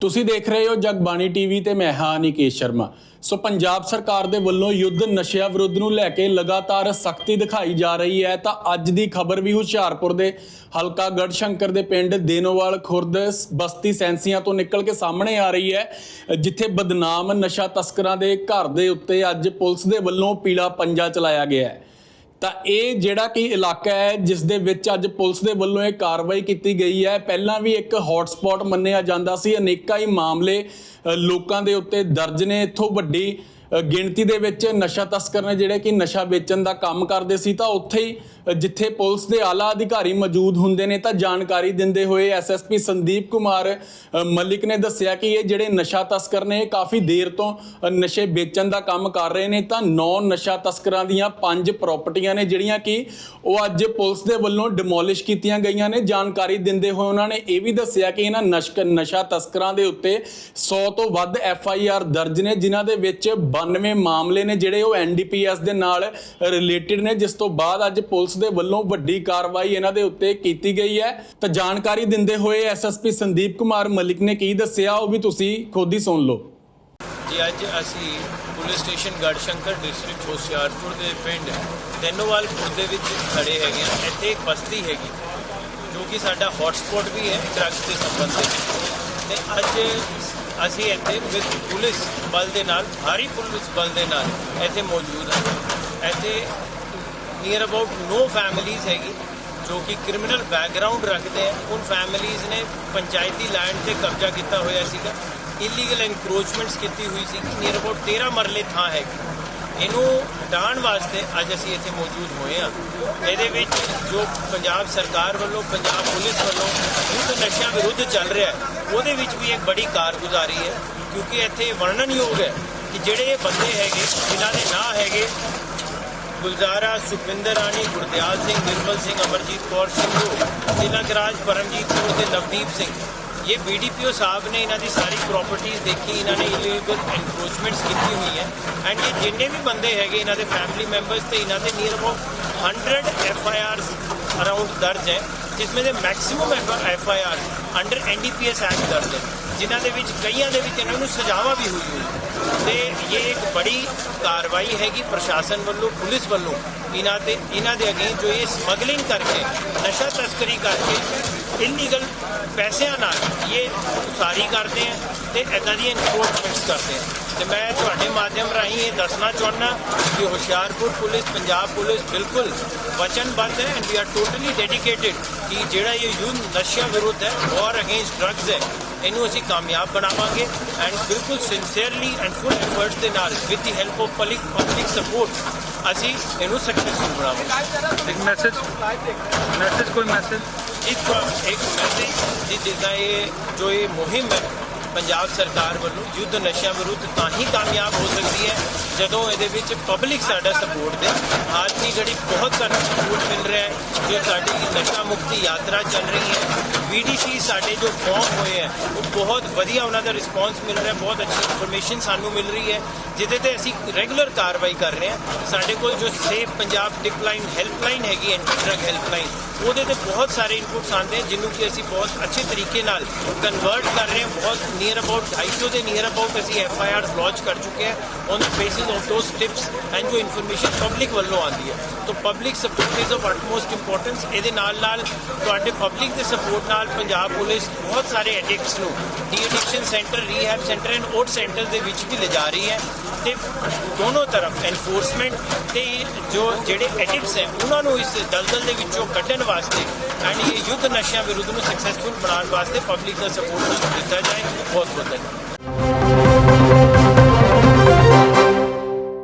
ਤੁਸੀਂ ਦੇਖ ਰਹੇ ਹੋ ਜਗਬਾਣੀ ਟੀਵੀ ਤੇ ਮੈਂ ਹਾਂ ਨਿਕੇਸ਼ ਸ਼ਰਮਾ। ਸੋ ਪੰਜਾਬ ਸਰਕਾਰ ਦੇ ਵੱਲੋਂ ਯੁੱਧ ਨਸ਼ਿਆਂ ਵਿਰੁੱਧ ਨੂੰ ਲੈ ਕੇ ਲਗਾਤਾਰ ਸਖਤੀ ਦਿਖਾਈ ਜਾ ਰਹੀ ਹੈ, ਤਾਂ ਅੱਜ ਦੀ ਖਬਰ ਵੀ ਹੁਸ਼ਿਆਰਪੁਰ ਦੇ ਹਲਕਾ ਗੜਸ਼ੰਕਰ ਦੇ ਪਿੰਡ ਦੇਨੋਵਾਲ ਖੁਰਦ ਬਸਤੀ ਸੈਂਸੀਆਂ ਤੋਂ ਨਿਕਲ ਕੇ ਸਾਹਮਣੇ ਆ ਰਹੀ ਹੈ, ਜਿੱਥੇ ਬਦਨਾਮ ਨਸ਼ਾ ਤਸਕਰਾਂ ਦੇ ਘਰ ਦੇ ਉੱਤੇ ਅੱਜ ਪੁਲਿਸ ਦੇ ਵੱਲੋਂ ਪੀਲਾ ਪੰਜਾ ਚਲਾਇਆ ਗਿਆ ਹੈ। ਤਾਂ ਇਹ ਜਿਹੜਾ ਕਿ ਇਲਾਕਾ ਹੈ, ਜਿਸ ਦੇ ਵਿੱਚ ਅੱਜ ਪੁਲਿਸ ਦੇ ਵੱਲੋਂ ਇਹ ਕਾਰਵਾਈ ਕੀਤੀ ਗਈ ਹੈ। ਪਹਿਲਾਂ ਵੀ ਇੱਕ ਹੌਟਸਪੌਟ ਮੰਨਿਆ ਜਾਂਦਾ ਸੀ। ਅਨੇਕਾਂ ਹੀ ਮਾਮਲੇ ਲੋਕਾਂ ਦੇ ਉੱਤੇ ਦਰਜ ਨੇ। ਇੱਥੋਂ ਵੱਡੀ ਗਿਣਤੀ ਦੇ ਵਿੱਚ ਨਸ਼ਾ ਤਸਕਰ ਨੇ ਜਿਹੜੇ ਕਿ ਨਸ਼ਾ ਵੇਚਣ ਦਾ ਕੰਮ ਕਰਦੇ ਸੀ, ਤਾਂ ਉੱਥੇ ਹੀ ਜਿੱਥੇ ਪੁਲਿਸ ਦੇ ਆਲਾ ਅਧਿਕਾਰੀ ਮੌਜੂਦ ਹੁੰਦੇ ਨੇ, ਤਾਂ ਜਾਣਕਾਰੀ ਦਿੰਦੇ ਹੋਏ ਐਸਐਸਪੀ ਸੰਦੀਪ ਕੁਮਾਰ ਮਲਿਕ ਨੇ ਦੱਸਿਆ ਕਿ ਇਹ ਜਿਹੜੇ ਨਸ਼ਾ ਤਸਕਰ ਨੇ, ਇਹ ਕਾਫੀ ਦੇਰ ਤੋਂ ਨਸ਼ੇ ਵੇਚਣ ਦਾ ਕੰਮ ਕਰ ਰਹੇ ਨੇ, ਤਾਂ ਨੌ ਨਸ਼ਾ ਤਸਕਰਾਂ ਦੀਆਂ ਪੰਜ ਪ੍ਰਾਪਰਟੀਆਂ ਨੇ, ਜਿਹੜੀਆਂ ਕਿ ਉਹ ਅੱਜ ਪੁਲਿਸ ਦੇ ਵੱਲੋਂ ਡਿਮੋਲਿਸ਼ ਕੀਤੀਆਂ ਗਈਆਂ ਨੇ। ਜਾਣਕਾਰੀ ਦਿੰਦੇ ਹੋਏ ਉਹਨਾਂ ਨੇ ਇਹ ਵੀ ਦੱਸਿਆ ਕਿ ਇਹਨਾਂ ਨਸ਼ਕ, ਨਸ਼ਾ ਤਸਕਰਾਂ ਦੇ ਉੱਤੇ 100 ਤੋਂ ਵੱਧ ਐਫ ਆਈ ਆਰ ਦਰਜ ਨੇ, ਜਿਨ੍ਹਾਂ ਦੇ ਵਿੱਚ 92 ਮਾਮਲੇ ਨੇ ਜਿਹੜੇ ਉਹ ਐਨ ਡੀ ਪੀ ਐਸ ਦੇ ਨਾਲ ਰਿਲੇਟਡ ਨੇ, ਜਿਸ ਤੋਂ ਬਾਅਦ ਅੱਜ ਪੁਲਿਸ ਦੇ ਵੱਲੋਂ ਵੱਡੀ ਕਾਰਵਾਈ ਇਹਨਾਂ ਦੇ ਉੱਤੇ ਕੀਤੀ ਗਈ ਹੈ। ਤਾਂ ਜਾਣਕਾਰੀ ਦਿੰਦੇ ਹੋਏ ਐਸਐਸਪੀ ਸੰਦੀਪ ਕੁਮਾਰ ਮਲਿਕ ਨੇ ਕੀ ਦੱਸਿਆ, ਉਹ ਵੀ ਤੁਸੀਂ ਖੁਦ ਹੀ ਸੁਣ ਲਓ। ਜੀ, ਅੱਜ ਅਸੀਂ police station Garhshankar district Hoshiarpur ਦੇ ਪਿੰਡ ਤੈਨੋਵਾਲ ਦੇ ਵਿੱਚ ਖੜੇ ਹੈਗੇ ਆ ਇੱਥੇ ਇੱਕ ਬਸਤੀ ਹੈਗੀ, ਜੋ ਕਿ ਸਾਡਾ ਹੌਟਸਪੌਟ ਵੀ ਹੈ ਡਰੱਗਸ ਦੇ ਸੰਬੰਧ ਵਿੱਚ। ਤੇ ਅੱਜ ਅਸੀਂ ਇੱਥੇ ਵਿਦ ਪੁਲਿਸ ਬਲ ਦੇ ਨਾਲ ਭਾਰੀ ਪੁਲਿਸ ਬਲ ਦੇ ਨਾਲ ਇੱਥੇ ਮੌਜੂਦ ਹਾਂ। ਇੱਥੇ ਨੀਅਰ ਅਬਾਊਟ ਨੋ ਫੈਮਿਲੀਜ਼ ਹੈਗੀ, ਜੋ ਕਿ ਕ੍ਰਿਮੀਨਲ ਬੈਕਗ੍ਰਾਉਂਡ ਰੱਖਦੇ ਹੈ ਉਹ ਫੈਮਿਲੀਜ਼ ਨੇ ਪੰਚਾਇਤੀ ਲੈਂਡ ਤੇ ਕਬਜ਼ਾ ਕੀਤਾ ਹੋਇਆ ਸੀਗਾ। ਇਲੀਗਲ ਐਨਕਰੋਚਮੈਂਟਸ ਕੀਤੀ ਹੋਈ ਸੀ ਨੀਅਰ ਅਬਾਊਟ 13 ਮਰਲੇ ਥਾਂ ਹੈਗੀ। ਇਹਨੂੰ ਹਟਾਉਣ ਵਾਸਤੇ ਅੱਜ ਅਸੀਂ ਇੱਥੇ ਮੌਜੂਦ ਹੋਏ ਹਾਂ। ਇਹਦੇ ਵਿੱਚ ਜੋ ਪੰਜਾਬ ਸਰਕਾਰ ਵੱਲੋਂ, ਪੰਜਾਬ ਪੁਲਿਸ ਵੱਲੋਂ ਯੁੱਧ ਨਸ਼ਿਆਂ ਵਿਰੁੱਧ ਚੱਲ ਰਿਹਾ ਹੈ, ਉਹਦੇ ਵਿੱਚ ਵੀ ਇੱਕ ਬੜੀ ਕਾਰਗੁਜ਼ਾਰੀ ਹੈ, ਕਿਉਂਕਿ ਇੱਥੇ ਵਰਣਨਯੋਗ ਹੈ ਕਿ ਜਿਹੜੇ ਬੰਦੇ ਹੈਗੇ, ਜਿਨ੍ਹਾਂ ਦੇ ਨਾਂ ਹੈਗੇ, ਗੁਲਜ਼ਾਰਾ ਸੁਖਵਿੰਦਰ ਰਾਣੀ, ਗੁਰਦਿਆਲ ਸਿੰਘ, ਨਿਰਮਲ ਸਿੰਘ, ਅਮਰਜੀਤ ਕੌਰ ਸਿੰਘੂ ਤਿਲਕ ਰਾਜ ਪਰਮਜੀਤ ਸਿੰਘ ਤੇ ਨਵਦੀਪ ਸਿੰਘ। ਇਹ ਬੀਡੀਪੀਓ ਸਾਹਿਬ ਨੇ ਇਹਨਾਂ ਦੀ ਸਾਰੀ ਪ੍ਰਾਪਰਟੀਆਂ ਦੇਖੀ, ਇਹਨਾਂ ਨੇ ਇਲੀਗਲ ਐਨਕਰੋਚਮੈਂਟਸ ਕੀਤੀ ਹੋਈ ਹੈ। ਐਂਡ ਇਹ ਜਿੰਨੇ ਵੀ ਬੰਦੇ ਹੈਗੇ, ਇਹਨਾਂ ਦੇ ਫੈਮਿਲੀ ਮੈਂਬਰਸ ਤੇ ਇਹਨਾਂ ਦੇ near about 100 F I Rs around ਦਰਜ ਹੈ ਜਿਸमें ਦੇ maximum F I R under NDPS act ਦਰਜ ਹੈ, ਜਿਨ੍ਹਾਂ ਦੇ ਵਿੱਚ ਕਈਆਂ ਦੇ ਵਿੱਚ ਇਹਨਾਂ ਨੂੰ ਸਜ਼ਾਵਾਂ ਵੀ ਹੋਈ ਹੋਈ ਤੇ ਇਹ ਇੱਕ ਬੜੀ ਕਾਰਵਾਈ ਹੈਗੀ ਪ੍ਰਸ਼ਾਸਨ ਵੱਲੋਂ, ਪੁਲਿਸ ਵੱਲੋਂ। ਇਹਨਾਂ ਤੇ, ਇਹਨਾਂ ਦੇ ਅਗੇ ਜੋ ਇਹ ਸਮਗਲਿੰਗ ਕਰਕੇ, ਨਸ਼ਾ ਤਸਕਰੀ ਕਰਕੇ ਇਲੀਗਲ ਪੈਸਿਆਂ ਨਾਲ ਇਹ ਉਸਾਰੀ ਕਰਦੇ ਆ ਤੇ ਇਦਾਂ ਦੀਆਂ ਇਨਕਰੋਚਮੈਂਟਸ ਕਰਦੇ ਆ। ਤੇ ਮੈਂ ਤੁਹਾਡੇ ਮਾਧਿਅਮ ਰਾਹੀਂ ਇਹ ਦੱਸਣਾ ਚਾਹੁੰਦਾ ਕਿ ਹੁਸ਼ਿਆਰਪੁਰ ਪੁਲਿਸ, ਪੰਜਾਬ ਪੁਲਿਸ ਬਿਲਕੁਲ ਵਚਨਬੱਧ ਹੈ and we are totally dedicated ਕਿ ਜਿਹੜਾ ਇਹ ਯੂਥ ਨਸ਼ਿਆਂ ਵਿਰੁੱਧ ਹੈ ਵਾਰ ਅਗੇਂਸਟ ਡਰੱਗਸ ਹੈ ਇਹਨੂੰ ਅਸੀਂ ਕਾਮਯਾਬ ਬਣਾਵਾਂਗੇ ਐਂਡ ਬਿਲਕੁਲ ਸਿੰਸੀਅਰਲੀ ਐਂਡ ਫੁੱਲ ਐਫਰਟਸ ਦੇ ਨਾਲ with the help of public public support ਅਸੀਂ ਇਹਨੂੰ ਸਕਸੈਸਫੁਲ ਬਣਾਵਾਂਗੇ। ਇੱਕ ਮੈਸੇਜ ਮੈਸੇਜ ਕੋਈ ਮੈਸੇਜ ਇੱਕ ਇੱਕ ਮੈਸੇਜ ਜਿੱਦਾਂ ਇਹ ਜੋ ਇਹ ਮੁਹਿੰਮ ਹੈ ਪੰਜਾਬ ਸਰਕਾਰ ਵੱਲੋਂ ਯੁੱਧ ਨਸ਼ਿਆਂ ਵਿਰੁੱਧ ਤਾਂ ਹੀ ਕਾਮਯਾਬ ਹੋ ਸਕਦੀ ਹੈ ਜਦੋਂ ਇਹਦੇ ਵਿੱਚ ਪਬਲਿਕ ਸਾਡਾ ਸਪੋਰਟ ਦੇ। ਅੱਜ ਦੀ ਜਿਹੜੀ ਬਹੁਤ ਸਾਰਾ ਸਪੋਰਟ ਮਿਲ ਰਿਹਾ ਹੈ, ਜੋ ਸਾਡੀ ਨਸ਼ਾ ਮੁਕਤੀ ਯਾਤਰਾ ਚੱਲ ਰਹੀ ਹੈ। ਵੀਡੀਸੀ ਸਾਡੇ ਜੋ ਫਾਰਮ ਹੋਏ ਹੈ, ਉਹ ਬਹੁਤ ਵਧੀਆ ਉਹਨਾਂ ਦਾ ਰਿਸਪੌਂਸ ਮਿਲ ਰਿਹਾ, ਬਹੁਤ ਅੱਛੀ ਇਨਫੋਰਮੇਸ਼ਨ ਸਾਨੂੰ ਮਿਲ ਰਹੀ ਹੈ। ਜਿਹਦੇ ਤੇ ਅਸੀਂ ਰੈਗੂਲਰ ਕਾਰਵਾਈ ਕਰ ਰਹੇ ਹਾਂ। ਸਾਡੇ ਕੋਲ ਜੋ ਸੇਫ ਪੰਜਾਬ ਡਿਕਲਾਈਨ ਹੈਲਪਲਾਈਨ ਹੈਗੀ ਐਂਟੀ ਡਰਗ ਹੈਲਪਲਾਈਨ ਉਹਦੇ ਤੇ ਬਹੁਤ ਸਾਰੇ ਇਨਪੁਟਸ ਆਉਂਦੇ ਹਨ ਜਿਹਨੂੰ ਕਿ ਅਸੀਂ ਬਹੁਤ ਅੱਛੇ ਤਰੀਕੇ ਨਾਲ ਕਨਵਰਟ ਕਰ ਰਹੇ ਹਾਂ। ਬਹੁਤ ਨੀਅਰ ਅਬਾਊਟ 250 ਦੇ ਨੀਅਰ ਅਬਾਊਟ ਅਸੀਂ ਐਫ ਆਈ ਆਰਸ ਲਾਂਚ ਕਰ ਚੁੱਕੇ ਹਾਂ on the basis of those tips and ਜੋ ਇਨਫੋਰਮੇਸ਼ਨ ਪਬਲਿਕ ਵੱਲੋਂ ਆਉਂਦੀ ਹੈ। ਤਾਂ public support is of utmost importance ਇਹਦੇ ਨਾਲ ਨਾਲ ਤੁਹਾਡੇ ਪਬਲਿਕ ਦੇ ਸਪੋਰਟ ਨਾਲ ਪੰਜਾਬ ਪੁਲਿਸ ਬਹੁਤ ਸਾਰੇ ਐਡਿਕਟਸ ਨੂੰ de addiction centre rehab centre and OAT centre ਦੇ ਵਿੱਚ ਵੀ ਲਿਜਾ ਰਹੀ ਹੈ। ਤੇ ਦੋਨੋਂ ਤਰਫ ਐਨਫੋਰਸਮੈਂਟ ਤੇ ਜੋ ਜਿਹੜੇ ਐਡਿਕਟਸ ਹੈ, ਉਹਨਾਂ ਨੂੰ ਇਸ ਦਲਦਲ ਦੇ ਵਿੱਚੋਂ ਕੱਢਣ ਵਾਸਤੇ ਐਂਡ ਇਹ ਯੁੱਧ ਨਸ਼ਿਆਂ ਵਿਰੁੱਧ ਨੂੰ ਸਕਸੈਸਫੁਲ ਬਣਾਉਣ ਵਾਸਤੇ ਪਬਲਿਕ ਦਾ ਸਪੋਰਟ ਦਿੱਤਾ ਜਾਏ। ਬਹੁਤ ਬਹੁਤ ਧੰਨਵਾਦ।